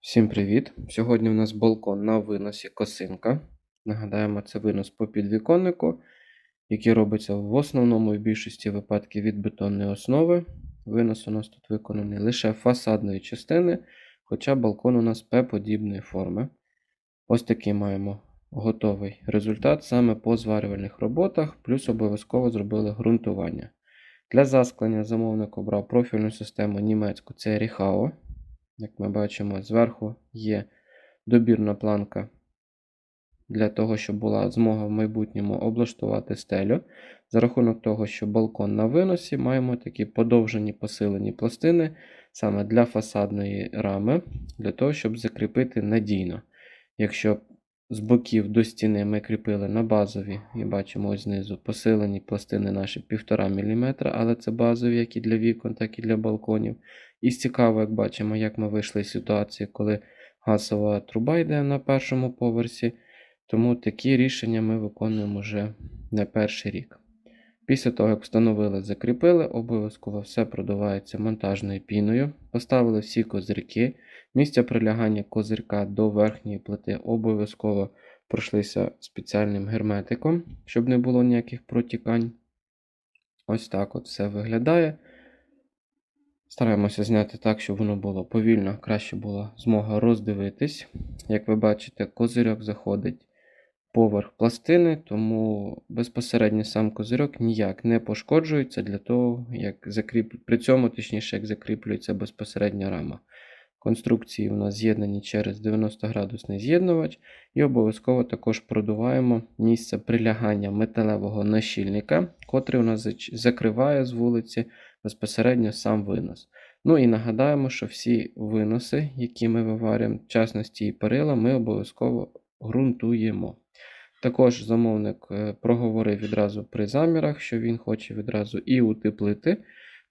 Всім привіт! Сьогодні у нас балкон на виносі косинка. Нагадаємо, це винос по підвіконнику, який робиться в основному в більшості випадків від бетонної основи. Винос у нас тут виконаний лише фасадної частини, хоча балкон у нас П-подібної форми. Ось такий маємо готовий результат саме по зварювальних роботах, плюс обов'язково зробили ґрунтування. Для засклення замовник обрав профільну систему німецьку це Ріхао. Як ми бачимо, зверху є добірна планка для того, щоб була змога в майбутньому облаштувати стелю. За рахунок того, що балкон на виносі, маємо такі подовжені посилені пластини саме для фасадної рами, для того, щоб закріпити надійно. Якщо з боків до стіни ми кріпили на базові, і бачимо ось знизу посилені пластини наші 1,5 мм, але це базові як і для вікон, так і для балконів. І цікаво, як бачимо, як ми вийшли з ситуації, коли газова труба йде на першому поверсі. Тому такі рішення ми виконуємо вже не перший рік. Після того, як встановили, закріпили, обов'язково все продувається монтажною піною. Поставили всі козирки. Місця прилягання козирка до верхньої плити обов'язково пройшлися спеціальним герметиком, щоб не було ніяких протікань. Ось так от все виглядає. Стараємося зняти так, щоб воно було повільно, краще була змога роздивитись. Як ви бачите, козирьок заходить поверх пластини, тому безпосередньо сам козирьок ніяк не пошкоджується для того, як закріп... при цьому, точніше, як закріплюється безпосередня рама. Конструкції у нас з'єднані через 90-градусний з'єднувач, і обов'язково також продуваємо місце прилягання металевого нащільника, котрий у нас закриває з вулиці безпосередньо сам винос. Ну і нагадаємо, що всі виноси, які ми виварюємо, в частності і перила, ми обов'язково ґрунтуємо. Також замовник е, проговорив відразу при замірах, що він хоче відразу і утеплити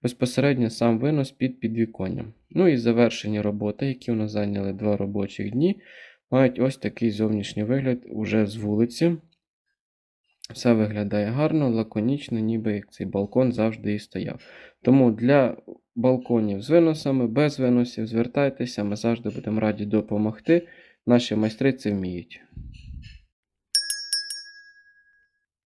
безпосередньо сам винос під підвіконням. Ну і завершені роботи, які у нас зайняли 2 робочих дні, мають ось такий зовнішній вигляд уже з вулиці. Все виглядає гарно, лаконічно, ніби як цей балкон завжди і стояв. Тому для балконів з виносами, без виносів, звертайтеся, ми завжди будемо раді допомогти. Наші майстри це вміють.